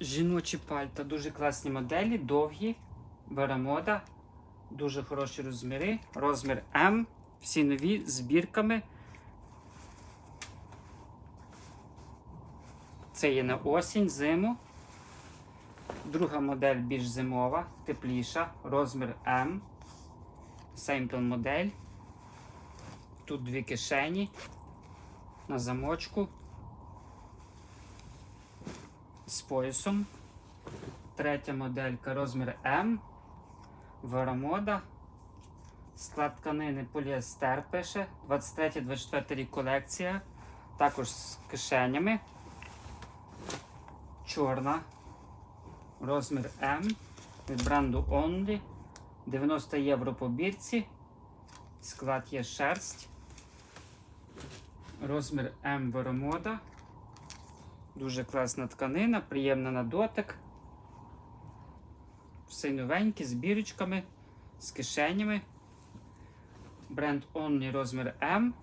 Жіночі пальта, дуже класні моделі, довгі, верамода, дуже хороші розміри. Розмір М. Всі нові з бірками. Це є на осінь, зиму. Друга модель більш зимова, тепліша, розмір М. Семпл модель. Тут дві кишені на замочку з поясом. Третя моделька розмір М. Веромода. Склад тканини поліестер пише. 23-24 рік колекція. Також з кишенями. Чорна. Розмір М. Від бренду Only. 90 євро по бірці. Склад є шерсть. Розмір М Веромода. Дуже класна тканина, приємна на дотик. Все новеньке, з бірочками, з кишенями. Бренд Only розмір М.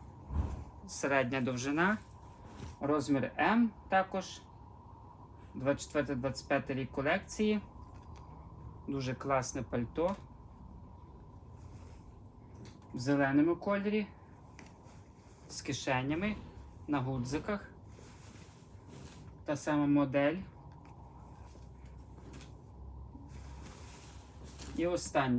Середня довжина. Розмір М також. 24-25 рік колекції. Дуже класне пальто. В зеленому кольорі. З кишенями на гудзиках. Та сама модель. І остання